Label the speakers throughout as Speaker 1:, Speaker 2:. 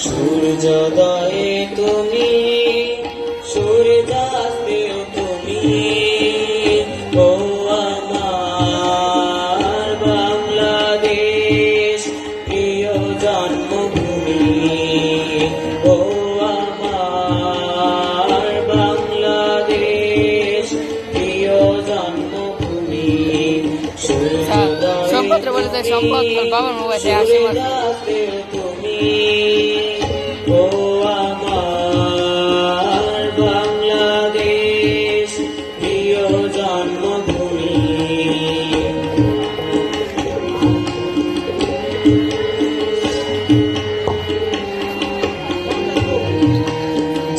Speaker 1: সূর্যোদয়ে তুমি সূর্যাস্তেও তুমি ও আমার
Speaker 2: বাংলাদেশ প্রিয় জন্মভূমি ও আমার বাংলাদেশ প্রিয় জন্মভূমি সম্পদ বলে সম্পদ বাবার মোবাইলে আসে তুমি ও আমার বাংলাদেশ প্রিয় জন্মভূমি।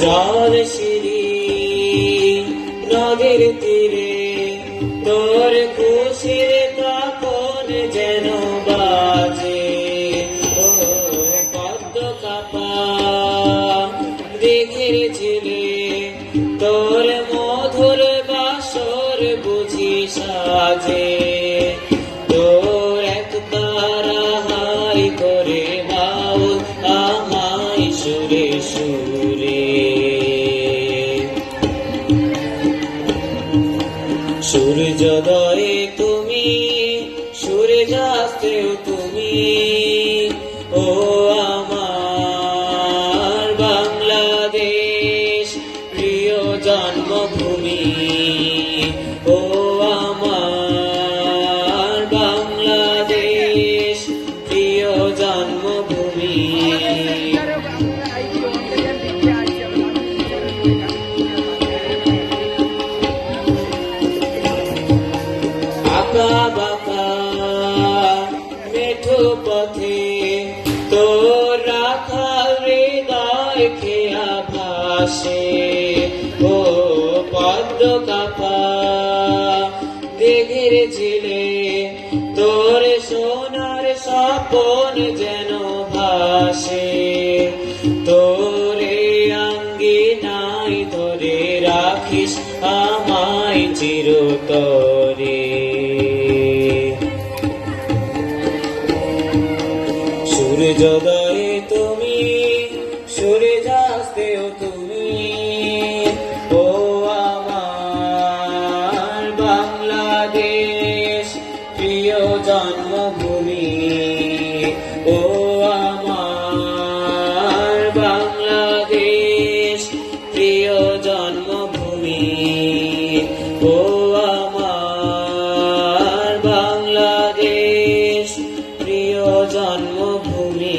Speaker 2: জল সিঁড়ি নদীর ঝিলে তোর মধুর বাসর বুঝি সাজে। তোর এক তারা হাই করে বাউল আমায় সুরে সুরে। সূর্যোদয়ে তুমি, সূর্যাস্তেও তুমি পথে। তোর রাখাল হৃদয় খেয়া ভাসে। ও পদ্ম কাপা দিঘির ঝিলে, তোর সোনার স্বপন যেন ভাসে। তোরে আঙ্গি নাই ধরে রাখিস আমায় চিরতরে। সূর্যোদয়ে তুমি সূর্যাস্তেও তুমি। ও আমার বাংলাদেশ, প্রিয় জন্মভূমি। ও আমার বাংলাদেশ, প্রিয় জন্মভূমি। ও প্রিয় জন্মভূমি।